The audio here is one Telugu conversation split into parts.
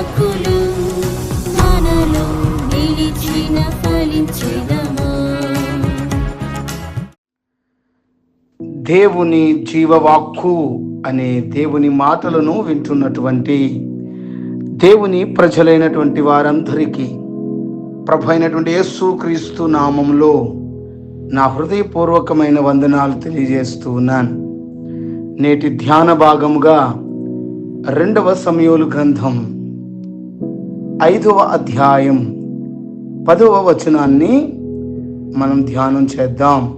వాక్కులు మనలో నిలిచిన దేవుని జీవవాక్కు అనే దేవుని మాటలను వింటున్నటువంటి దేవుని ప్రజలైనటువంటి వారందరికీ ప్రభు అయినటువంటి యేసు క్రీస్తు నామంలో నా హృదయపూర్వకమైన వందనాలు తెలియజేస్తూ ఉన్నాను. నేటి ధ్యాన భాగముగా రెండవ సమయోలు గ్రంథం ఐదవ అధ్యాయం పదవ వచనాన్ని మనం ధ్యానం చేద్దాం.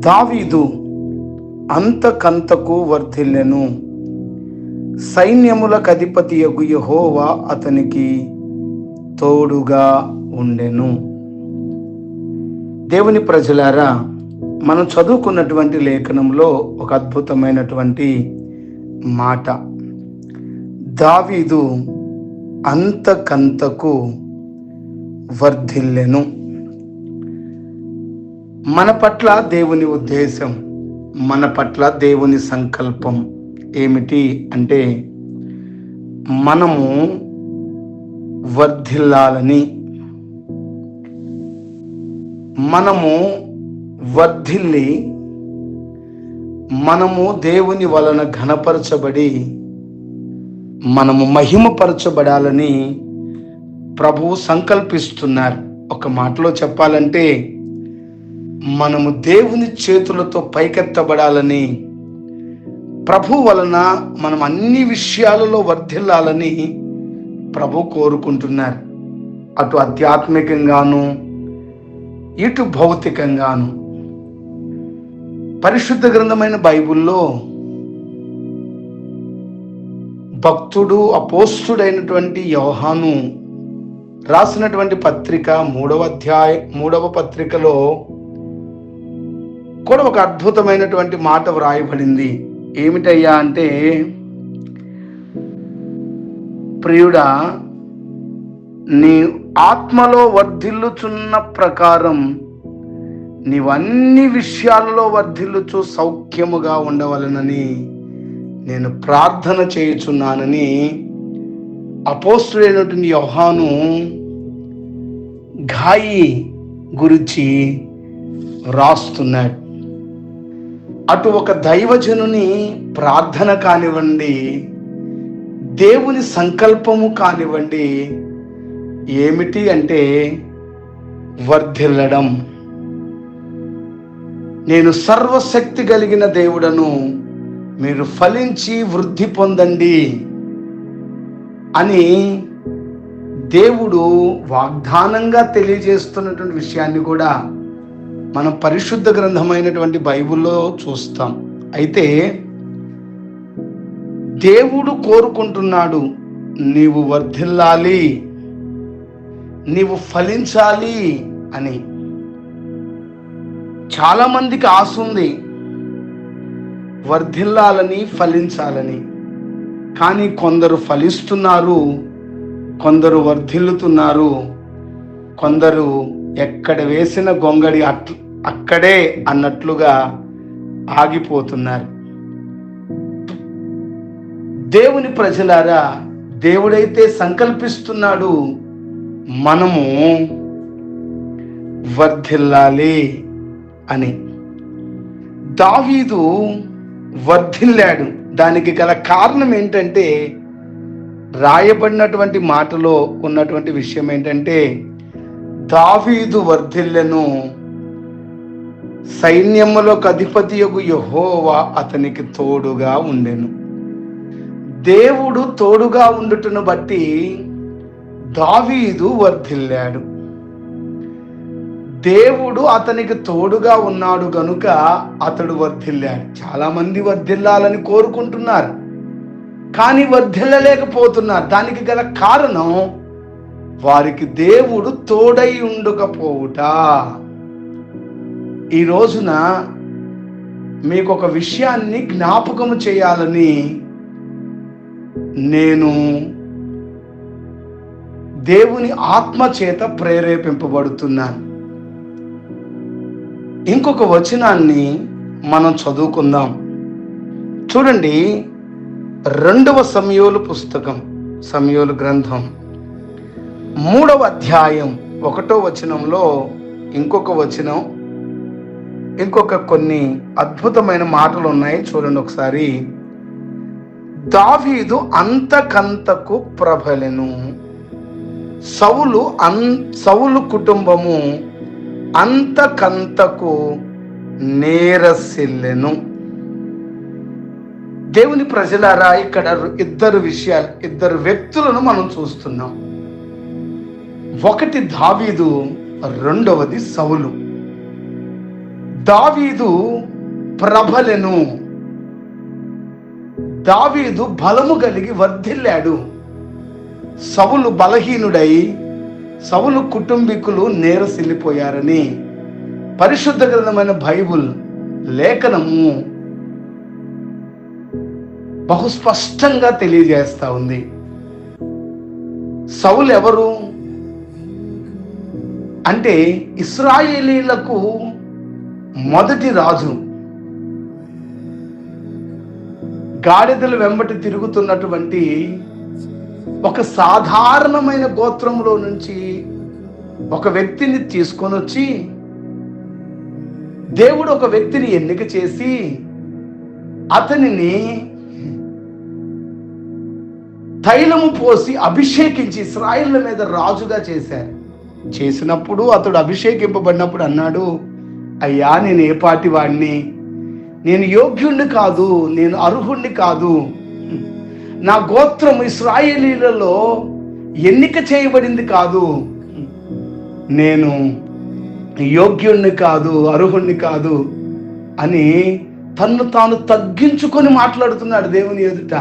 దావీదు అంతకంతకు వర్ధిల్లెను. సైన్యములకు యగు యహోవా అతనికి తోడుగా ఉండెను. దేవుని ప్రజలారా మనం చదువుకున్నటువంటి లేఖనంలో ఒక అద్భుతమైనటువంటి మాట. దావీదు అంతకంతకు వర్ధిల్లెను. మన పట్ల దేవుని ఉద్దేశం మన పట్ల దేవుని సంకల్పం ఏమిటి అంటే మనము వర్ధిల్లాలని. మనము వర్ధిల్లి మనము దేవుని వలన ఘనపరచబడి మనము మహిమపరచబడాలని ప్రభువు సంకల్పిస్తున్నారు. ఒక మాటలో చెప్పాలంటే మనము దేవుని చేతులతో పైకెత్తబడాలని ప్రభు వలన మనం అన్ని విషయాలలో వర్ధిల్లాలని ప్రభు కోరుకుంటున్నారు. అటు ఆధ్యాత్మికంగాను ఇటు భౌతికంగాను. పరిశుద్ధ గ్రంథమైన బైబిల్లో భక్తుడు అపోస్తుడైనటువంటి యోహాను రాసినటువంటి పత్రిక మూడవ అధ్యాయ మూడవ పత్రికలో కూడా ఒక అద్భుతమైనటువంటి మాట వ్రాయబడింది. ఏమిటయ్యా అంటే ప్రియుడా నీ ఆత్మలో వర్ధిల్లుచున్న ప్రకారం నీవన్ని విషయాలలో వర్ధిల్లుచు సౌఖ్యముగా ఉండవలనని నేను ప్రార్థన చేయుచున్నానని అపోస్తుడైనటువంటి యోహాను ఘాయి గురించి రాస్తున్నాడు. అటు ఒక దైవజనుని ప్రార్థన కానివ్వండి దేవుని సంకల్పము కానివ్వండి ఏమిటి అంటే వర్ధిల్లడం. నేను సర్వశక్తి కలిగిన దేవుడను మీరు ఫలించి వృద్ధి పొందండి అని దేవుడు వాగ్దానంగా తెలియజేస్తున్నటువంటి విషయాన్ని కూడా మనం పరిశుద్ధ గ్రంథమైనటువంటి బైబిల్లో చూస్తాం. అయితే దేవుడు కోరుకుంటున్నాడు నీవు వర్ధిల్లాలి నీవు ఫలించాలి అని. చాలామందికి ఆశ ఉంది. వర్ధిల్లాలని ఫలించాలని. కానీ కొందరు ఫలిస్తున్నారు కొందరు వర్ధిల్లుతున్నారు కొందరు ఎక్కడ వేసిన గొంగడి అట్ అక్కడే అన్నట్లుగా ఆగిపోతున్నారు. దేవుని ప్రజలారా దేవుడైతే సంకల్పిస్తున్నాడు మనము వర్ధిల్లాలి అని. దావీదు వర్ధిల్లాడు. దానికి గల కారణం ఏంటంటే రాయబడినటువంటి మాటలో ఉన్నటువంటి విషయం ఏంటంటే దావీదు వర్ధిల్లెను సైన్యములకు అధిపతి యొక్క యహోవా అతనికి తోడుగా ఉండెను. దేవుడు తోడుగా ఉండుటను బట్టి దావీదు వర్ధిల్లాడు. దేవుడు అతనికి తోడుగా ఉన్నాడు గనుక అతడు వర్ధిల్లాడు. చాలా మంది వర్ధిల్లాలని కోరుకుంటున్నారు కానీ వర్ధిల్లలేకపోతున్నారు. దానికి గల కారణం వారికి దేవుడు తోడై ఉండకపోవుట. ఈ రోజున మీకు ఒక విషయాన్ని జ్ఞాపకం చేయాలని నేను దేవుని ఆత్మ చేత ప్రేరేపింపబడుతున్నాను. ఇంకొక వచనాన్ని మనం చదువుకుందాం. చూడండి రెండవ సమయోలు పుస్తకం సమయోలు గ్రంథం. మూడవ అధ్యాయం ఒకటో వచనంలో ఇంకొక వచనం ఇంకొక కొన్ని అద్భుతమైన మాటలు ఉన్నాయి. చూడండి ఒకసారి. దావీదు అంతకంతకు ప్రబలెను సౌలు అన్ సౌలు కుటుంబము అంతకంతకు నేరసిల్లెను. దేవుని ప్రజలారా ఇక్కడ ఇద్దరు విషయాలు ఇద్దరు వ్యక్తులను మనం చూస్తున్నాం. ఒకటి దావీదు రెండవది సౌలు. దావీదు ప్రబలెను. దావీదు బలము కలిగి వర్ధిల్లాడు. సవులు బలహీనుడై సవులు కుటుంబీకులు నేరసిల్లిపోయారని పరిశుద్ధ గ్రంథమైన బైబుల్ లేఖనము బహుస్పష్టంగా తెలియజేస్తా ఉంది. సౌలు ఎవరు? అంటే ఇస్రాయేలీలకు మొదటి రాజు. గాడిదలు వెంబటి తిరుగుతున్నటువంటి ఒక సాధారణమైన గోత్రంలో నుంచి ఒక వ్యక్తిని తీసుకొని వచ్చి దేవుడు ఒక వ్యక్తిని ఎన్నిక చేసి అతనిని తైలము పోసి అభిషేకించి ఇస్రాయిల్ మీద రాజుగా చేశారు. చేసినప్పుడు అతడు అభిషేకింపబడినప్పుడు అన్నాడు అయ్యా నేను ఏ పాటి వాడిని నేను యోగ్యుణ్ణి కాదు నేను అర్హుణ్ణి కాదు. నా గోత్రం ఇస్రాయేలీలలో ఎన్నిక చేయబడింది కాదు. నేను యోగ్యుణ్ణి కాదు అర్హుణ్ణి కాదు అని తన్ను తాను తగ్గించుకొని మాట్లాడుతున్నాడు దేవుని ఎదుట.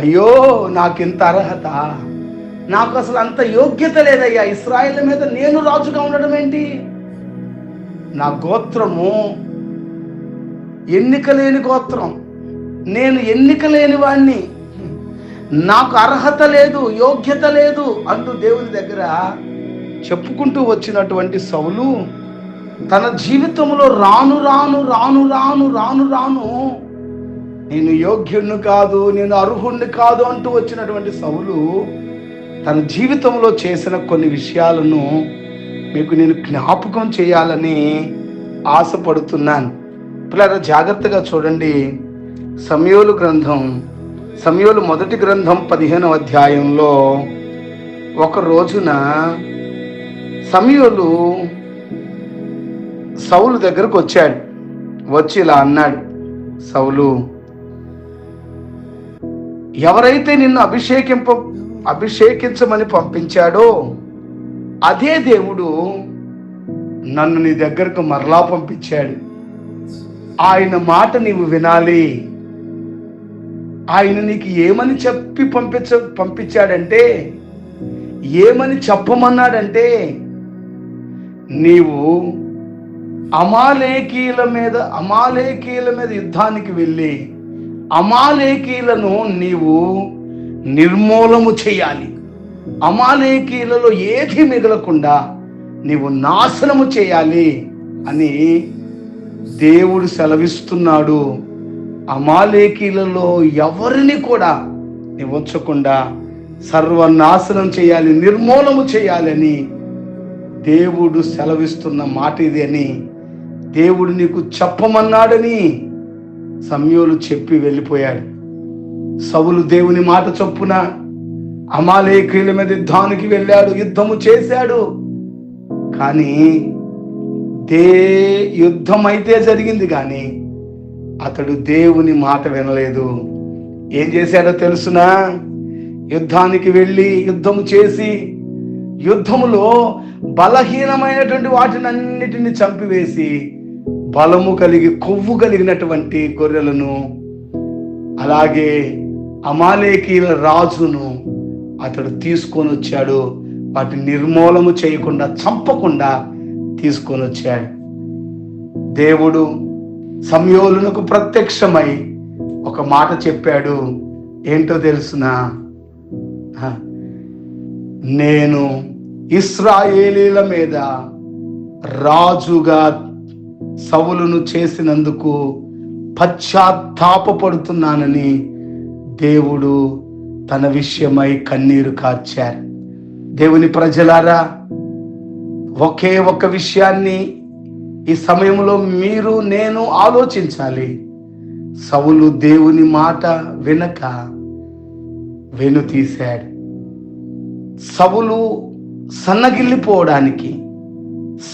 అయ్యో నాకింత అర్హత? నాకు అసలు అంత యోగ్యత లేదయ్యా. ఇస్రాయిల్ మీద నేను రాజుగా ఉండడం ఏంటి? నా గోత్రము ఎన్నిక లేని గోత్రం. నేను ఎన్నిక లేని వాణ్ణి. నాకు అర్హత లేదు యోగ్యత లేదు అంటూ దేవుని దగ్గర చెప్పుకుంటూ వచ్చినటువంటి సౌలు తన జీవితంలో రాను రాను రాను రాను రాను రాను నేను యోగ్యుణ్ణి కాదు నేను అర్హుణ్ణి కాదు అంటూ వచ్చినటువంటి సౌలు తన జీవితంలో చేసిన కొన్ని విషయాలను మీకు నేను జ్ఞాపకం చేయాలని ఆశపడుతున్నాను. పిల్లల జాగ్రత్తగా చూడండి. సమయోలు గ్రంథం సమయోలు మొదటి గ్రంథం పదిహేనవ అధ్యాయంలో ఒక రోజున సమయోలు సౌలు దగ్గరకు వచ్చాడు. వచ్చి ఇలా అన్నాడు సౌలు ఎవరైతే నిన్ను అభిషేకింప అభిషేకించమని పంపించాడో అదే దేవుడు నన్ను నీ దగ్గరకు మరలా పంపించాడు. ఆయన మాట నీవు వినాలి. ఆయన నీకు ఏమని చెప్పి పంపించ పంపించాడంటే ఏమని చెప్పమన్నాడంటే నీవు అమాలేకీల మీద అమాలేకీల మీద యుద్ధానికి వెళ్ళి అమాలేకీలను నీవు నిర్మూలము చేయాలి. అమాలేకీలలో ఏది మిగలకుండా నీవు నాశనము చేయాలి అని దేవుడు సెలవిస్తున్నాడు. అమాలేకీలలో ఎవరిని కూడా నీవు ఉంచకుండా సర్వనాశనం చేయాలి నిర్మూలము చేయాలని దేవుడు సెలవిస్తున్న మాట ఇది అని దేవుడు నీకు చెప్పమన్నాడని సమయోలు చెప్పి వెళ్ళిపోయాడు. సవులు దేవుని మాట చొప్పున అమాలేకీల మీద యుద్ధానికి వెళ్ళాడు యుద్ధము చేశాడు. కానీ దే యుద్ధం అయితే జరిగింది కానీ అతడు దేవుని మాట వినలేదు. ఏం చేశాడో తెలుసునా? యుద్ధానికి వెళ్ళి యుద్ధము చేసి యుద్ధములో బలహీనమైనటువంటి వాటిని అన్నిటిని చంపివేసి బలము కలిగి కొవ్వు కలిగినటువంటి గొర్రెలను అలాగే అమాలేకీల రాజును అతడు తీసుకొని వచ్చాడు. వాటిని నిర్మూలము చేయకుండా చంపకుండా తీసుకొని వచ్చాడు. దేవుడు సంయోలునకు ప్రత్యక్షమై ఒక మాట చెప్పాడు. ఏంటో తెలుసునా? నేను ఇస్రాయేలీల మీద రాజుగా సవులును చేసినందుకు పశ్చాత్తాపపడుతున్నానని దేవుడు తన విషయమై కన్నీరు కార్చారు. దేవుని ప్రజలారా ఒకే ఒక విషయాన్ని ఈ సమయంలో మీరు నేను ఆలోచించాలి. సవులు దేవుని మాట వినక వెను తీశాడు. సవులు సన్నగిల్లిపోవడానికి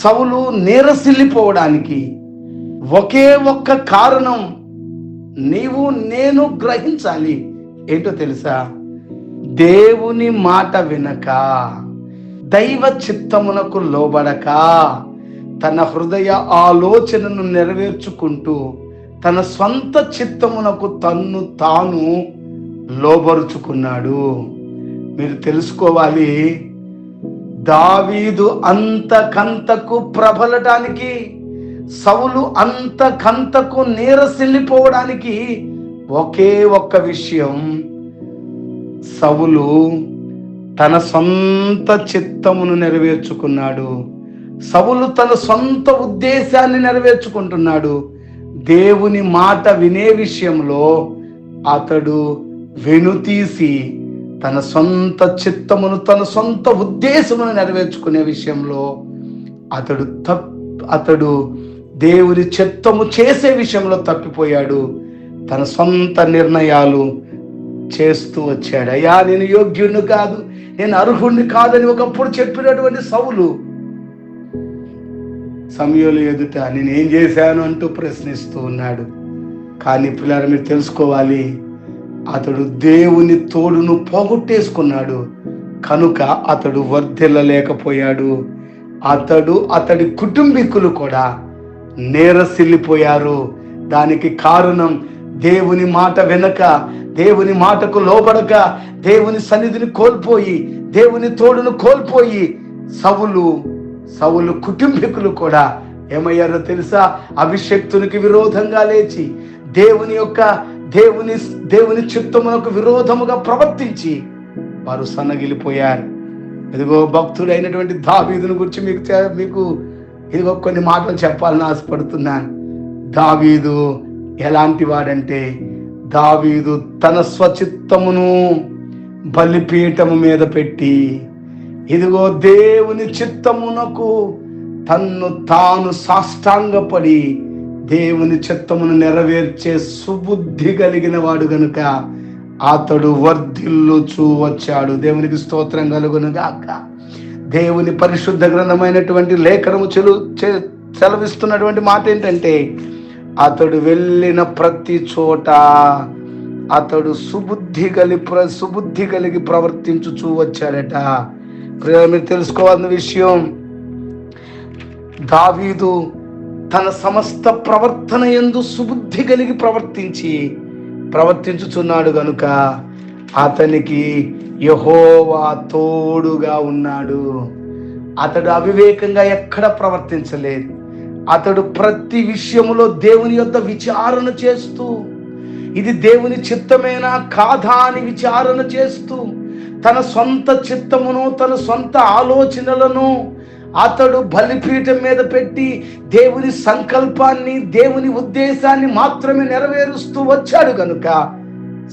సవులు నీరసిల్లిపోవడానికి ఒకే ఒక్క కారణం నీవు నేను గ్రహించాలి. ఏంటో తెలుసా? దేవుని మాట వినక దైవ చిత్తమునకు లోబడక తన హృదయ ఆలోచనను నెరవేర్చుకుంటూ తన స్వంత చిత్తమునకు తన్ను తాను లోబరుచుకున్నాడు. మీరు తెలుసుకోవాలి దావీదు అంతకంతకు ప్రబలటానికి సవులు అంతకంతకు నీరసిల్లిపోవడానికి ఒకే ఒక్క విషయం సవులు తన సొంత చిత్తమును నెరవేర్చుకున్నాడు. సవులు తన సొంత ఉద్దేశాన్ని నెరవేర్చుకుంటున్నాడు. దేవుని మాట వినే విషయంలో అతడు వెనుతీసి తన సొంత చిత్తమును తన సొంత ఉద్దేశమును నెరవేర్చుకునే విషయంలో అతడు తప్ అతడు దేవుని చిత్తము చేసే విషయంలో తప్పిపోయాడు. తన సొంత నిర్ణయాలు చేస్తూ వచ్చాడు. అయ్యా నేను యోగ్యుణ్ణి కాదు నేను అర్హుణ్ణి కాదని ఒకప్పుడు చెప్పినటువంటి సవులు సమయంలో ఎదుట నేను ఏం చేశాను అంటూ ప్రశ్నిస్తూ ఉన్నాడు. కానీ పిల్లలు మీరు తెలుసుకోవాలి అతడు దేవుని తోడును పోగొట్టేసుకున్నాడు. కనుక అతడు వర్ధిల్లలేకపోయాడు. అతడు అతడి కుటుంబీకులు కూడా నేరసిల్లిపోయారు. దానికి కారణం దేవుని మాట వెనక దేవుని మాటకు లోబడక దేవుని సన్నిధిని కోల్పోయి దేవుని తోడును కోల్పోయి సవులు సవులు కుటుంబీకులు కూడా ఏమయ్యారో తెలుసా? అభిషక్తునికి విరోధంగా లేచి దేవుని యొక్క దేవుని దేవుని చిత్తమునకు విరోధముగా ప్రవర్తించి వారు సన్నగిలిపోయారు. ఇదిగో భక్తుడైనటువంటి దావీదుని గురించి మీకు మీకు ఇదిగో కొన్ని మాటలు చెప్పాలని ఆశపడుతున్నాను. దావీదు ఎలాంటి వాడంటే దావీదు తన స్వచిత్తమును బలిపీఠము మీద పెట్టి ఇదిగో దేవుని చిత్తమునకు తన్ను తాను సాష్టాంగపడి దేవుని చిత్తమును నెరవేర్చే సుబుద్ధి కలిగిన వాడు గనుక అతడు వర్ధిల్లుచూ వచ్చాడు. దేవునికి స్తోత్రం కలుగును గాక. దేవుని పరిశుద్ధ గ్రంథమైనటువంటి లేఖనము చెలు చె- సెలవిస్తున్నటువంటి మాట ఏంటంటే అతడు వెళ్ళిన ప్రతి చోట అతడు సుబుద్ధి కలిగి ప్ర సుబుద్ధి కలిగి ప్రవర్తించుచూ వచ్చాడట. ప్రియులారా, మీరు తెలుసుకోవాల్సిన విషయం దావీదు తన సమస్త ప్రవర్తన ఎందు సుబుద్ధి కలిగి ప్రవర్తించి ప్రవర్తించుచున్నాడు గనుక అతనికి యహోవా తోడుగా ఉన్నాడు. అతడు అవివేకంగా ఎక్కడ ప్రవర్తించలేదు. అతడు ప్రతి విషయములో దేవుని యొక్క విచారణ చేస్తూ ఇది దేవుని చిత్తమేనా కాదా అని విచారణ చేస్తూ తన సొంత చిత్తమును తన సొంత ఆలోచనలను అతడు బలిపీఠం మీద పెట్టి దేవుని సంకల్పాన్ని దేవుని ఉద్దేశాన్ని మాత్రమే నెరవేరుస్తూ వచ్చాడు కనుక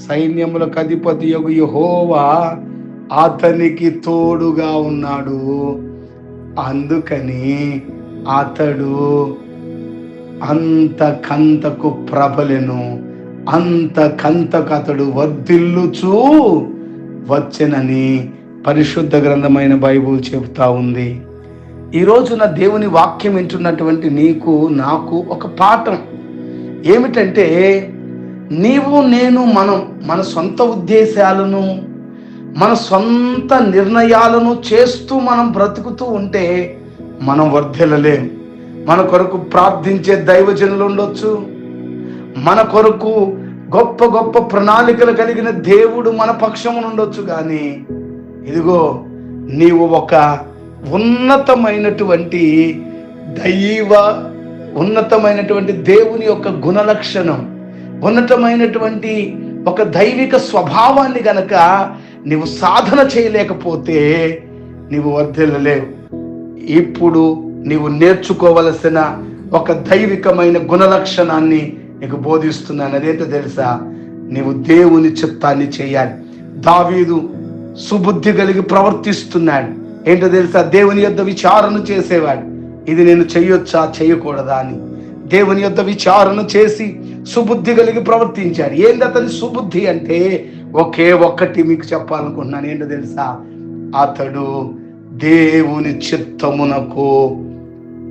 సైన్యములకు అధిపతి యొక్క యహోవా అతనికి తోడుగా ఉన్నాడు. అందుకని అతడు అంతకంతకు ప్రబలెను అంతకంతకు అతడు వర్ధిల్లుచూ వచ్చెనని పరిశుద్ధ గ్రంథమైన బైబుల్ చెబుతా ఉంది. ఈ రోజున దేవుని వాక్యం వింటున్నటువంటి నీకు నాకు ఒక పాఠం. ఏమిటంటే నీవు నేను మనం మన సొంత ఉద్దేశాలను మన సొంత నిర్ణయాలను చేస్తూ మనం బ్రతుకుతూ ఉంటే మనం వర్ధిల్లలేం. మన కొరకు ప్రార్థించే దైవజనులు ఉండొచ్చు. మన కొరకు గొప్ప గొప్ప ప్రణాళికలు కలిగిన దేవుడు మన పక్షమునుండొచ్చు కానీ ఇదిగో నీవు ఒక ఉన్నతమైనటువంటి దైవ ఉన్నతమైనటువంటి దేవుని యొక్క గుణలక్షణం ఉన్నతమైనటువంటి ఒక దైవిక స్వభావాన్ని గనక నీవు సాధన చేయలేకపోతే నీవు వర్ధిల్లలేవు. ఇప్పుడు నీవు నేర్చుకోవలసిన ఒక దైవికమైన గుణలక్షణాన్ని నీకు బోధిస్తున్నాను అదేంటో తెలుసా? నీవు దేవుని చిత్తాన్ని చేయాలి. దావీదు సుబుద్ధి కలిగి ప్రవర్తిస్తున్నాడు. ఏంటో తెలుసా? దేవుని యొద్ద విచారణ చేసేవాడు. ఇది నేను చెయ్యొచ్చా చేయకూడదా అని. దేవుని యొద్ద విచారణ చేసి సుబుద్ధి కలిగి ప్రవర్తించాడు. ఏంటి అతని సుబుద్ధి అంటే? ఒకే ఒక్కటి మీకు చెప్పాలనుకుంటున్నాను. ఏంటో తెలుసా? అతడు దేవుని చిత్తమునకు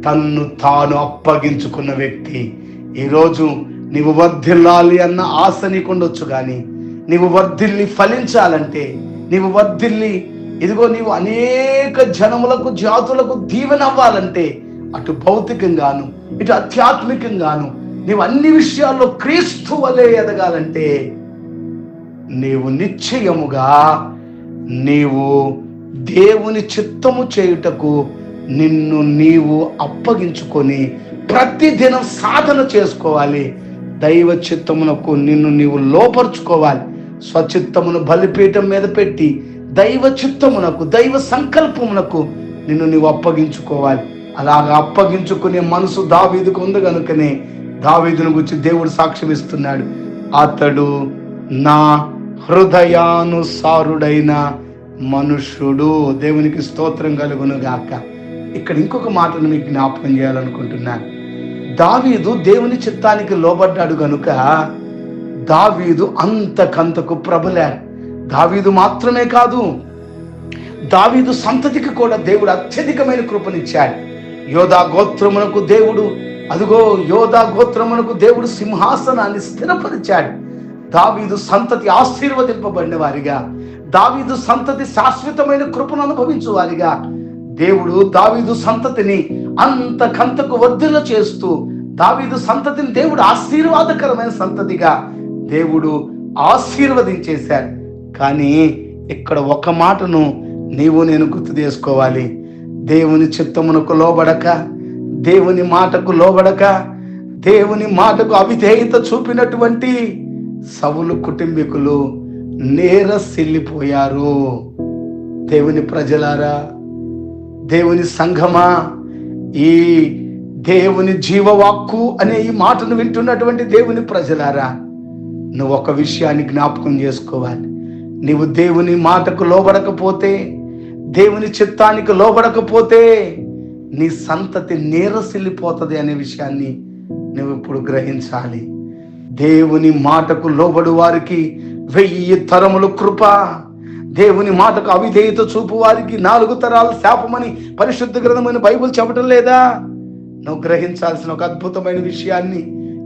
తన్ను తాను అప్పగించుకున్న వ్యక్తి. ఈరోజు నీవు వర్ధిల్లాలి అన్న ఆశ నీకుండొచ్చు కానీ నీవు వర్ధిల్లి ఫలించాలంటే నీవు వర్ధిల్లి ఇదిగో నీవు అనేక జనములకు జాతులకు దీవెన అవ్వాలంటే అటు భౌతికంగాను ఇటు ఆధ్యాత్మికంగాను నీవు అన్ని విషయాల్లో క్రీస్తు వలె ఎదగాలంటే నీవు నిశ్చయముగా నీవు దేవుని చిత్తము చేయుటకు నిన్ను నీవు అప్పగించుకొని ప్రతిదినం సాధన చేసుకోవాలి. దైవ చిత్తమునకు నిన్ను నీవు లోపరుచుకోవాలి. స్వచిత్తమును బలిపీఠం మీద పెట్టి దైవ చిత్తమునకు దైవ సంకల్పమునకు నిన్ను నీవు అప్పగించుకోవాలి. అలాగ అప్పగించుకునే మనసు దావీదుకు ఉంది కనుకనే దావీదును గురించి దేవుడు సాక్ష్యం ఇస్తున్నాడు. అతడు నా హృదయానుసారుడైన మనుష్యుడు. దేవునికి స్తోత్రం కలుగును గాక. ఇక్కడ ఇంకొక మాటను మీకు జ్ఞాపకం చేయాలనుకుంటున్నాను. దావీదు దేవుని చిత్తానికి లోబడ్డాడు గనుక దావీదు అంతకంతకు ప్రబలాడు దావీదు మాత్రమే కాదు దావీదు సంతతికి కూడా దేవుడు అత్యధికమైన కృపనిచ్చాడు. యోధా గోత్రమునకు దేవుడు అదిగో యోధా గోత్రమునకు దేవుడు సింహాసనాన్ని స్థిరపరిచాడు. దావీదు సంతతి ఆశీర్వదింపబడిన వారిగా దావీదు సంతతి శాశ్వతమైన కృపను అనుభవించు వారిగా దేవుడు దావీదు సంతతిని అంతకంతకు వర్ధిల్ల చేస్తూ దావీదు సంతతిని దేవుడు ఆశీర్వాదకరమైన సంతతిగా దేవుడు ఆశీర్వదించేశాడు. కానీ ఇక్కడ ఒక మాటను నీవు నేను గుర్తు చేసుకోవాలి. దేవుని చిత్తమునకు లోబడక దేవుని మాటకు లోబడక దేవుని మాటకు అవిధేయత చూపినటువంటి సవులు కుటుంబీకులు నేరసిల్లిపోయారు. దేవుని ప్రజలారా దేవుని సంఘమా ఈ దేవుని జీవవాక్కు అనే ఈ మాటను వింటున్నటువంటి దేవుని ప్రజలారా నువ్వు ఒక విషయాన్ని జ్ఞాపకం చేసుకోవాలి. నీవు దేవుని మాటకు లోబడకపోతే దేవుని చిత్తానికి లోబడకపోతే నీ సంతతి నీరసిల్లిపోతుంది అనే విషయాన్ని నువ్వు ఇప్పుడు గ్రహించాలి. దేవుని మాటకు లోబడు వారికి వెయ్యి తరములు కృప దేవుని మాటకు అవిధేయత చూపు వారికి నాలుగు తరాల శాపమని పరిశుద్ధ గ్రంథమైన బైబుల్ చెప్పటం లేదా? నువ్వు గ్రహించాల్సిన ఒక అద్భుతమైన విషయాన్ని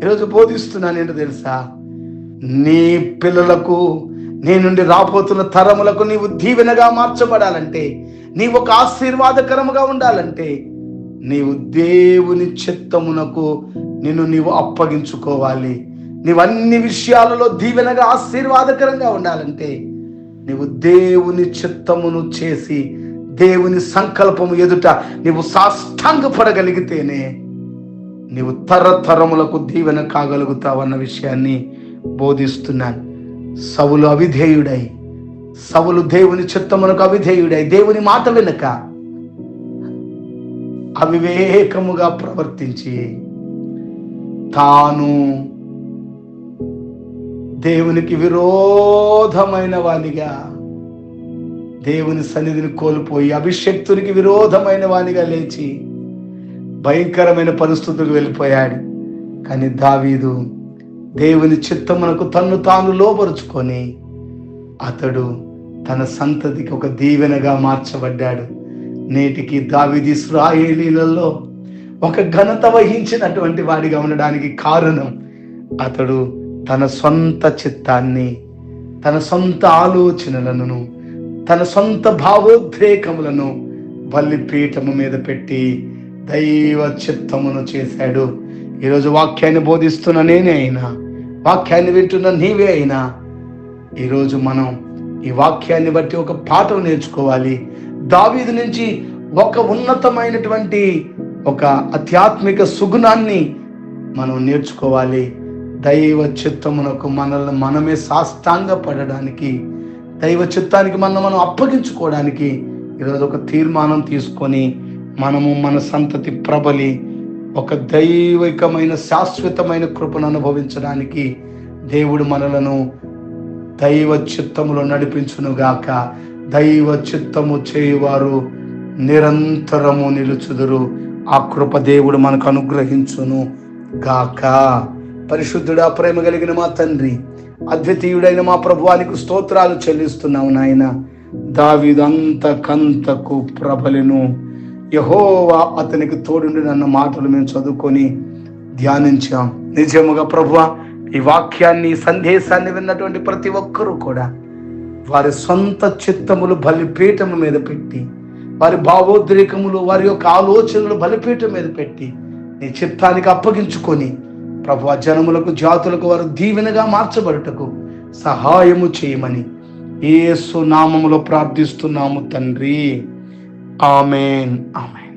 ఈరోజు బోధిస్తున్నాను ఏంటో తెలుసా? నీ పిల్లలకు నీ నుండి రాబోతున్న తరములకు నీవు దీవెనగా మార్చబడాలంటే నీవు ఒక ఆశీర్వాదకరముగా ఉండాలంటే నీవు దేవుని చిత్తమునకు నిన్ను నీవు అప్పగించుకోవాలి. నీవు అన్ని విషయాలలో దీవెనగా ఆశీర్వాదకరంగా ఉండాలంటే నీవు దేవుని చిత్తమును చేసి దేవుని సంకల్పము ఎదుట నీవు సాష్టాంగపడగలిగితేనే నీవు తరతరములకు దీవెన కాగలుగుతావన్న విషయాన్ని బోధిస్తున్నాను. సవులు అవిధేయుడై సవులు దేవుని చిత్తమునకు అవిధేయుడై దేవుని మాట వెనుక అవివేకముగా ప్రవర్తించి తాను దేవునికి విరోధమైన వానిగా దేవుని సన్నిధిని కోల్పోయి అభిషక్తునికి విరోధమైన వానిగా లేచి భయంకరమైన పరిస్థితులకు వెళ్ళిపోయాడు. కానీ దావీదు దేవుని చిత్తమునకు తన్ను తాను లోపరుచుకొని అతడు తన సంతతికి ఒక దీవెనగా మార్చబడ్డాడు. నేటికి దావీది ఇస్రాయేలీలలో ఒక ఘనత వహించినటువంటి వాడిగా ఉండడానికి కారణం అతడు తన సొంత చిత్తాన్ని తన సొంత ఆలోచనలను తన సొంత భావోద్రేకములను బలిపీఠము మీద పెట్టి దైవ చిత్తమును చేశాడు. ఈరోజు వాక్యాన్ని బోధిస్తున్న నేనే అయినా వాక్యాన్ని వింటున్న నీవే అయినా ఈరోజు మనం ఈ వాక్యాన్ని బట్టి ఒక పాఠం నేర్చుకోవాలి. దావీదు నుంచి ఒక ఉన్నతమైనటువంటి ఒక ఆధ్యాత్మిక సుగుణాన్ని మనం నేర్చుకోవాలి. దైవ చిత్తమునకు మనల్ని మనమే సాష్టాంగ పడడానికి దైవ చిత్తానికి మనం మనం అప్పగించుకోవడానికి ఈరోజు ఒక తీర్మానం తీసుకొని మనము మన సంతతి ప్రబలి ఒక దైవికమైన శాశ్వతమైన కృపను అనుభవించడానికి దేవుడు మనలను దైవ చిత్తములో నడిపించునుగాక. దైవ చిత్తము చేయువారు నిరంతరము నిలుచుదురు. ఆ కృప దేవుడు మనకు అనుగ్రహించును గాక పరిశుద్ధుడా ప్రేమ కలిగిన మా తండ్రి అద్వితీయుడైన మా ప్రభువానికి స్తోత్రాలు చెల్లిస్తున్నావు నాయన. దావిదంత కంతకు యహోవా అతనికి తోడుండి నన్న మాటలు మేము చదువుకొని ధ్యానించాం. నిజముగా ప్రభువ ఈ వాక్యాన్ని సందేశాన్ని విన్నటువంటి ప్రతి ఒక్కరూ కూడా వారి సొంత చిత్తములు బలిపీఠము మీద పెట్టి వారి భావోద్రేకములు వారి యొక్క ఆలోచనలు బలిపీఠం మీద పెట్టి నీ చిత్తానికి అప్పగించుకొని ప్రభు జనములకు జాతులకు వారు దీవెనగా మార్చబడుటకు సహాయము చేయమని ఏసు నామములో ప్రార్థిస్తున్నాము తండ్రి. ఆమెన్. ఆమెన్.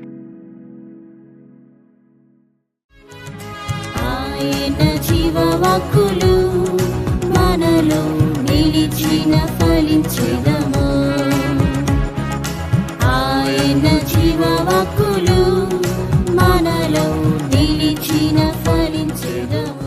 మనలో Hallelujah.